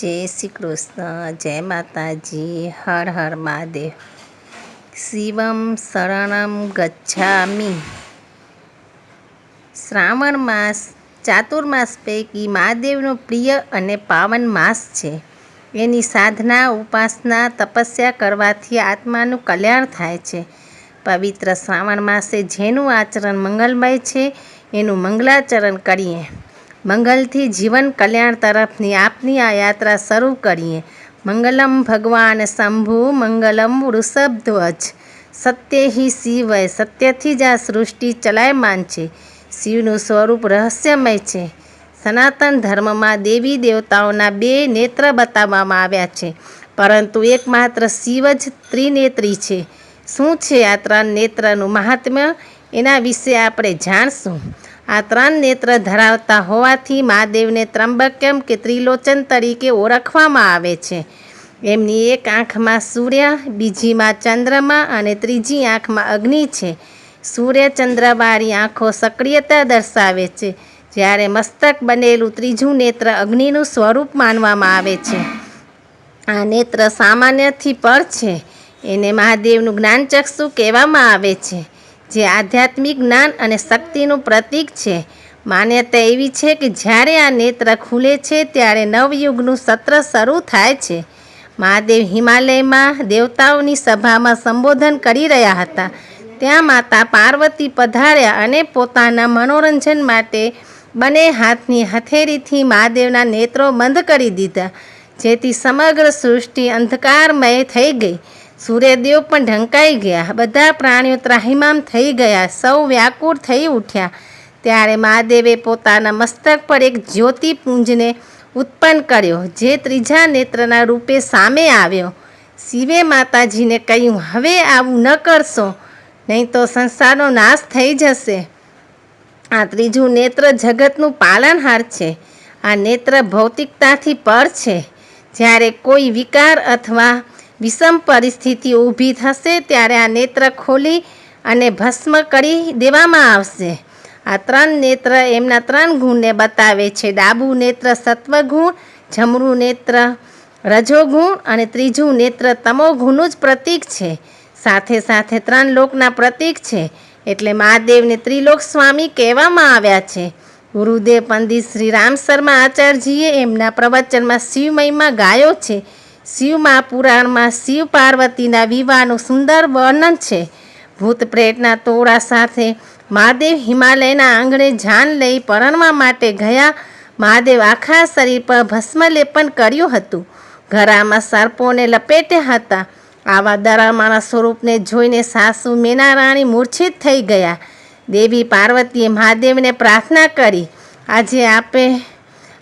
જય શ્રી કૃષ્ણ, જય માતાજી, હર હર મહાદેવ. શિવમ શરણમ ગચ્છામી. શ્રાવણ માસ ચાતુર્માસ પૈકી મહાદેવનો પ્રિય અને પાવન માસ છે. એની સાધના, ઉપાસના, તપસ્યા કરવાથી આત્માનું કલ્યાણ થાય છે. પવિત્ર શ્રાવણ માસે જેનું આચરણ મંગલમય છે, એનું મંગલાચરણ કરીએ. મંગલથી જીવન કલ્યાણ તરફની આપની આ યાત્રા શરૂ કરીએ. મંગલમ ભગવાન શંભુ, મંગલમ વૃષભધ્વજ સત્ય હિ શિવય, સત્યથી જ આ સૃષ્ટિ ચલાયમાન છે. શિવનું સ્વરૂપ રહસ્યમય છે. સનાતન ધર્મમાં દેવી દેવતાઓના બે નેત્ર બતાવવામાં આવ્યા છે. પરંતુ એકમાત્ર શિવ જ ત્રિનેત્રી છે. શું છે આ ત્રણ નેત્રનું મહાત્મ્ય? એના વિશે આપણે જાણશું. આ ત્રણ નેત્ર ધરાવતા હોવાથી મહાદેવને ત્રંબક્યમ કે ત્રિલોચન તરીકે ઓળખવામાં આવે છે. એમની એક આંખમાં સૂર્ય, બીજીમાં ચંદ્રમા અને ત્રીજી આંખમાં અગ્નિ છે. સૂર્ય ચંદ્રવાળી આંખો સક્રિયતા દર્શાવે છે, જ્યારે મસ્તક બનેલું ત્રીજું નેત્ર અગ્નિનું સ્વરૂપ માનવામાં આવે છે. આ નેત્ર સામાન્યથી પર છે, એને મહાદેવનું જ્ઞાનચક્ષુ કહેવામાં આવે છે. જે આધ્યાત્મિક જ્ઞાન અને શક્તિનું પ્રતીક છે. માન્યતા એવી છે કે જ્યારે આ નેત્ર ખુલે છે ત્યારે નવયુગનું સત્ર શરૂ થાય છે. મહાદેવ હિમાલયમાં દેવતાઓની સભામાં સંબોધન કરી રહ્યા હતા. ત્યાં માતા પાર્વતી પધાર્યા અને પોતાના મનોરંજન માટે બંને હાથની હથેળીથી મહાદેવના નેત્રો બંધ કરી દીધા, જેથી સમગ્ર સૃષ્ટિ અંધકારમય થઈ ગઈ. સૂર્યદેવ પણ ઢંકાઈ ગયા. બધા પ્રાણીઓ ત્રાહિમામ થઈ ગયા. સૌ વ્યાકુળ થઈ ઉઠ્યા. ત્યારે મહાદેવે પોતાના મસ્તક પર એક જ્યોતિપુંજને ઉત્પન્ન કર્યો, જે ત્રીજા નેત્રના રૂપે સામે આવ્યો. શિવે માતાજીને કહ્યું, હવે આવું ન કરશો, નહીં તો સંસારનો નાશ થઈ જશે. આ ત્રીજું નેત્ર જગતનું પાલનહાર છે. આ નેત્ર ભૌતિકતાથી પર છે. જ્યારે કોઈ વિકાર અથવા વિષમ પરિસ્થિતિ ઊભી થશે ત્યારે આ નેત્ર ખોલી અને ભસ્મ કરી દેવામાં આવશે. આ ત્રણ નેત્ર એમના ત્રણ ગુણને બતાવે છે. ડાબું નેત્ર સત્વગુણ, જમણું નેત્ર રજોગુણ અને ત્રીજું નેત્ર તમોગુણનું જ પ્રતીક છે. સાથે સાથે ત્રણ લોકના પ્રતીક છે. એટલે મહાદેવને ત્રિલોક સ્વામી કહેવામાં આવ્યા છે. ગુરુદેવ પંડિત શ્રી રામ શર્મા આચાર્યજીએ એમના પ્રવચનમાં શિવમયમાં ગાયો છે. શિવ મહાપુરાણમાં શિવ પાર્વતીના વિવાહનું સુંદર વર્ણન છે. ભૂત પ્રેતના તોડા સાથે મહાદેવ હિમાલયના આંગણે જાન લઈ પરણવા માટે ગયા. મહાદેવ આખા શરીર પર ભસ્મલેપન કર્યું હતું. ઘરામાં સર્પોને લપેટ્યા હતા. આવા દરામાના સ્વરૂપને જોઈને સાસુ મેનારાણી મૂર્છિત થઈ ગયા. દેવી પાર્વતીએ મહાદેવને પ્રાર્થના કરી. આજે આપે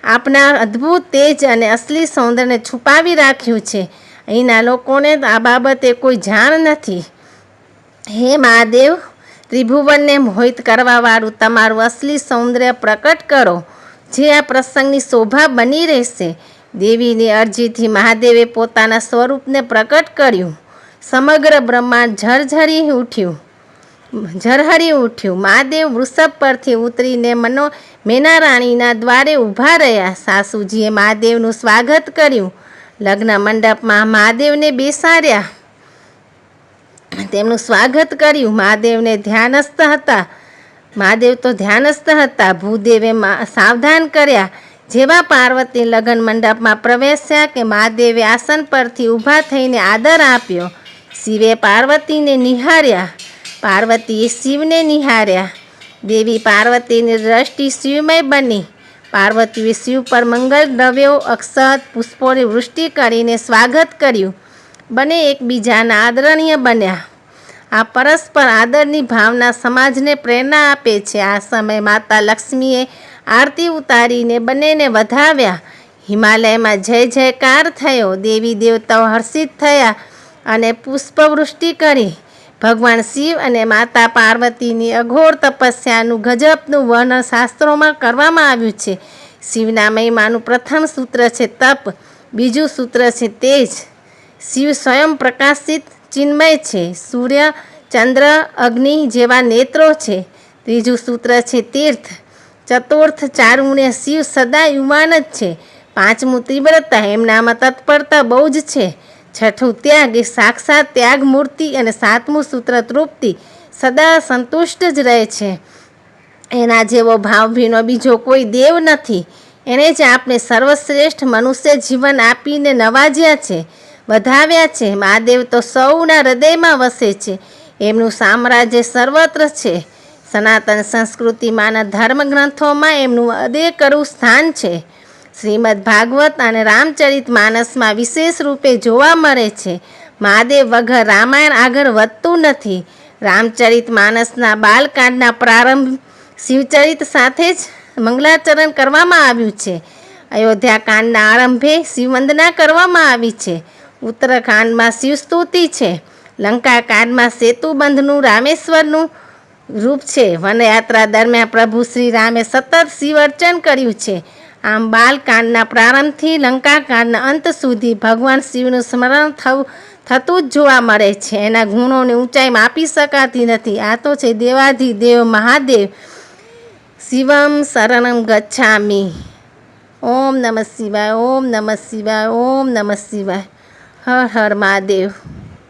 આપના અદ્ભુત તેજ અને અસલી સૌંદર્યને છુપાવી રાખ્યું છે. અહીંના લોકોને આ બાબતે કોઈ જાણ નથી. હે મહાદેવ, ત્રિભુવનને મોહિત કરવાવાળું તમારું અસલી સૌંદર્ય પ્રકટ કરો, જે આ પ્રસંગની શોભા બની રહેશે. દેવીની અરજીથી મહાદેવે પોતાના સ્વરૂપને પ્રકટ કર્યું. સમગ્ર બ્રહ્માંડ ઝરઝરી ઉઠ્યું. ઝરહરી ઉઠ્યું. મહાદેવ વૃષભ પરથી ઉતરીને મનો મેનારાણીના દ્વારે ઊભા રહ્યા. સાસુજીએ મહાદેવનું સ્વાગત કર્યું. લગ્ન મંડપમાં મહાદેવને બેસાડ્યા. તેમનું સ્વાગત કર્યું. મહાદેવને ધ્યાનસ્થ હતા. મહાદેવ તો ધ્યાનસ્થ હતા. ભૂદેવે સાવધાન કર્યા. જેવા પાર્વતી લગ્ન મંડપમાં પ્રવેશ્યા કે મહાદેવે આસન પરથી ઊભા થઈને આદર આપ્યો. શિવે પાર્વતીને નિહાર્યા. પાર્વતીએ શિવને નિહાર્યા. દેવી પાર્વતીની દ્રષ્ટિ શિવમય બની. પાર્વતીએ શિવ પર મંગલ દ્રવ્યો, અક્ષત, પુષ્પોની વૃષ્ટિ કરીને સ્વાગત કર્યું. બંને એકબીજાના આદરણીય બન્યા. આ પરસ્પર આદરની ભાવના સમાજને પ્રેરણા આપે છે. આ સમયે માતા લક્ષ્મીએ આરતી ઉતારીને બંનેને વધાવ્યા. હિમાલયમાં જય જયકાર થયો. દેવી દેવતાઓ હર્ષિત થયા અને પુષ્પવૃષ્ટિ કરી. ભગવાન શિવ અને માતા પાર્વતીની અઘોર તપસ્યાનું ગજબનું વર્ણન શાસ્ત્રોમાં કરવામાં આવ્યું છે. શિવના મહિમાનું પ્રથમ સૂત્ર છે તપ, બીજું સૂત્ર છે તેજ. શિવ સ્વયં પ્રકાશિત ચિન્મય છે, સૂર્ય, ચંદ્ર, અગ્નિ જેવા નેત્રો છે. ત્રીજું સૂત્ર છે તીર્થ. ચતુર્થ ચારુણ્ય શિવ સદા યુવાન જ છે. પાંચમું તીવ્રતા એમનામાં તત્પરતા બહુ જ છે. છઠ્ઠું ત્યાગ એ સાક્ષાત ત્યાગ મૂર્તિ અને સાતમું સૂત્ર તૃપ્તિ સદા સંતુષ્ટ જ રહે છે. એના જેવો ભાવભીનો બીજો કોઈ દેવ નથી. એણે જ આપણે સર્વશ્રેષ્ઠ મનુષ્ય જીવન આપીને નવાજ્યા છે, વધાવ્યા છે. મહાદેવ તો સૌના હૃદયમાં વસે છે. એમનું સામ્રાજ્ય સર્વત્ર છે. સનાતન સંસ્કૃતિમાંના ધર્મગ્રંથોમાં એમનું અદેકરું સ્થાન છે. શ્રીમદ ભાગવત અને રામચરિત માનસમાં વિશેષ રૂપે જોવા મળે છે. મહાદેવ વગર રામાયણ આગળ વધતું નથી. રામચરિત માનસના બાલકાંડના પ્રારંભ શિવચરિત સાથે જ મંગલાચરણ કરવામાં આવ્યું છે. અયોધ્યાકાંડના આરંભે શિવવંદના કરવામાં આવી છે. ઉત્તરાખંડમાં શિવસ્તુતિ છે. લંકાકાંડમાં સેતુબંધનું રામેશ્વરનું રૂપ છે. વનયાત્રા દરમિયાન પ્રભુ શ્રી રામે સતત શિવ અર્ચન કર્યું છે. આમ બાલકાંડના પ્રારંભથી લંકાકાંડના અંત સુધી ભગવાન શિવનું સ્મરણ થવું, થતું જ જોવા મળે છે. એના ગુણોની ઊંચાઈ માપી શકાતી નથી. આ તો છે દેવાધિદેવ મહાદેવ. શિવમ શરણમ ગચ્છામી. ઓમ નમઃ શિવાય, ઓમ નમઃ શિવાય, ઓમ નમઃ શિવાય. હર હર મહાદેવ.